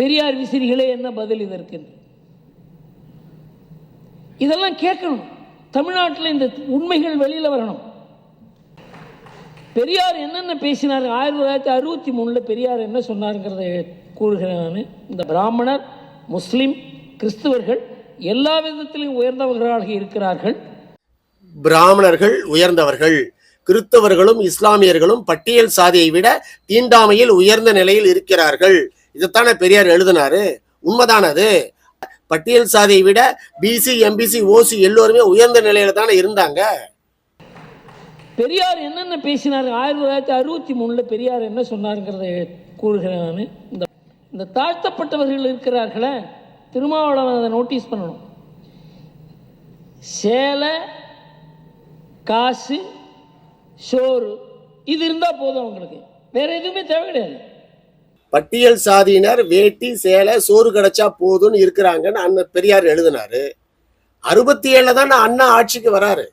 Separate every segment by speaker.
Speaker 1: பெரியார் விசிறிகளே என்ன பதில் இதற்கு? இதெல்லாம் கேட்கணும். தமிழ்நாட்டில் இந்த உண்மைகள் வெளியில் வரணும். பெரியார் என்னென்ன பேசினார் ஆயிரத்தி தொள்ளாயிரத்தி அறுபத்தி மூணில் பெரியார் என்ன சொன்னாருங்கிறத கூறுகிறேன் நான். இந்த பிராமணர் முஸ்லிம் கிறிஸ்துவர்கள் எல்லா விதத்திலும் உயர்ந்தவர்களாக இருக்கிறார்கள்.
Speaker 2: பிராமணர்கள் உயர்ந்தவர்கள். கிறிஸ்தவர்களும் இஸ்லாமியர்களும் பட்டியல் சாதியை விட தீண்டாமையில் உயர்ந்த நிலையில் இருக்கிறார்கள். இதைத்தானே பெரியார் எழுதினாரு? உண்மைதானது? பட்டியல் சாதியை விட பிசி எம்பிசி ஓசி எல்லோருமே உயர்ந்த நிலையில தானே இருந்தாங்க.
Speaker 1: பெரியார் என்னென்ன பேசினார்? ஆயிரத்தி தொள்ளாயிரத்தி அறுபத்தி மூணுல பெரியார் என்ன சொன்னாருங்கிறத கூறுகிறேன் நான். இந்த இந்த தாழ்த்தப்பட்டவர்கள் இருக்கிறார்களே திருமாவளவன் அதை நோட்டீஸ் பண்ணணும். சேலை காசு சோறு இது இருந்தால் போதும் அவங்களுக்கு. வேற எதுவுமே தேவை கிடையாது.
Speaker 2: பட்டியல் சாதியினர் வேட்டி சேலை சோறு கிடைச்சா போதும்னு இருக்கிறாங்கன்னு அண்ணன் பெரியார் எழுதினாரு. அறுபத்தி ஏழுல தான் அண்ணா ஆட்சிக்கு வராரு.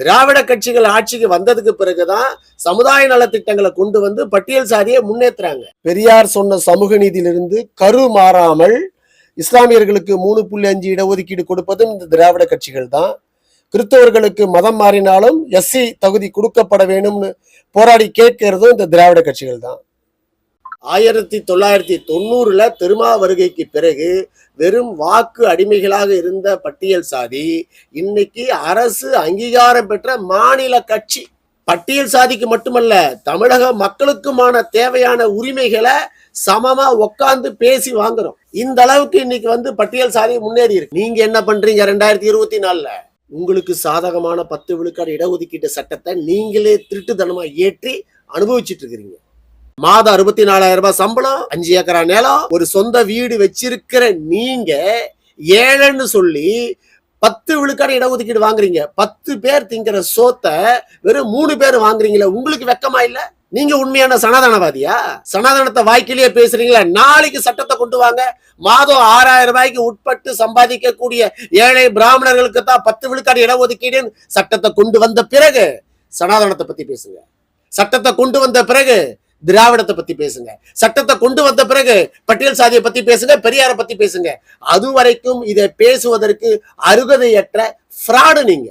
Speaker 2: திராவிட கட்சிகள் ஆட்சிக்கு வந்ததுக்கு பிறகுதான் சமுதாய நலத்திட்டங்களை கொண்டு வந்து பட்டியல் சாதியை முன்னேற்றுறாங்க பெரியார் சொன்ன சமூக நீதியிலிருந்து கரு மாறாமல் இஸ்லாமியர்களுக்கு மூணு புள்ளி அஞ்சு இடஒதுக்கீடு கொடுப்பதும் இந்த திராவிட கட்சிகள் தான். கிறிஸ்தவர்களுக்கு மதம் மாறினாலும் எஸ்சி தகுதி கொடுக்கப்பட வேணும்னு போராடி கேட்கிறதும் இந்த திராவிட கட்சிகள் தான். ஆயிரத்தி தொள்ளாயிரத்தி தொண்ணூறுல திருமா வருகைக்கு பிறகு வெறும் வாக்கு அடிமைகளாக இருந்த பட்டியல் சாதி இன்னைக்கு அரசு அங்கீகாரம் பெற்ற மாநில கட்சி. பட்டியல் சாதிக்கு மட்டுமல்ல தமிழக மக்களுக்குமான தேவையான உரிமைகளை சமமா உட்காந்து பேசி வாங்குறோம். இந்த அளவுக்கு இன்னைக்கு வந்து பட்டியல் சாதி முன்னேறி இருக்கு. நீங்க என்ன பண்றீங்க ரெண்டாயிரத்தி இருபத்தி நாலுல? உங்களுக்கு சாதகமான பத்து விழுக்காடு இடஒதுக்கீட்டு சட்டத்தை நீங்களே திருட்டுத்தனமா ஏற்றி அனுபவிச்சிட்டு இருக்கிறீங்க. மாதம் அறுபத்தி நாலாயிரம் ரூபாய் சம்பளம் அஞ்சு ஏக்கரா நிலம் ஒரு சொந்த வீடு வச்சிருக்கிற நீங்க ஏழைன்னு சொல்லி பத்து விழுக்காடு இடஒதுக்கீடு வாங்குறீங்க. பத்து பேர் திங்கிற சோத்தை வெறும் மூணு பேர் வாங்குறீங்களே உங்களுக்கு வெக்கமா இல்ல? நீங்க உண்மையான சனாதனவாதியா? சனாதனத்தை வாய்க்கிலேயே பேசுறீங்களா நாளைக்கு சட்டத்தை கொண்டு வாங்க. மாதம் ஆறாயிரம் ரூபாய்க்கு உட்பட்டு சம்பாதிக்கக்கூடிய ஏழை பிராமணர்களுக்கு தான் பத்து விழுக்காடு இடஒதுக்கீடுன்னு சட்டத்தை கொண்டு வந்த பிறகு சனாதனத்தை பத்தி பேசுங்க. சட்டத்தை கொண்டு வந்த பிறகு திராவிடத்தை பத்தி பேசுங்க. சட்டத்தை கொண்டு வந்த பிறகு பட்டியல் சாதியை பத்தி பேசுங்க பெரியாரை பத்தி பேசுங்க. அது வரைக்கும் இதை பேசுவதற்கு அருகதையற்ற ஃப்ராடு நீங்க.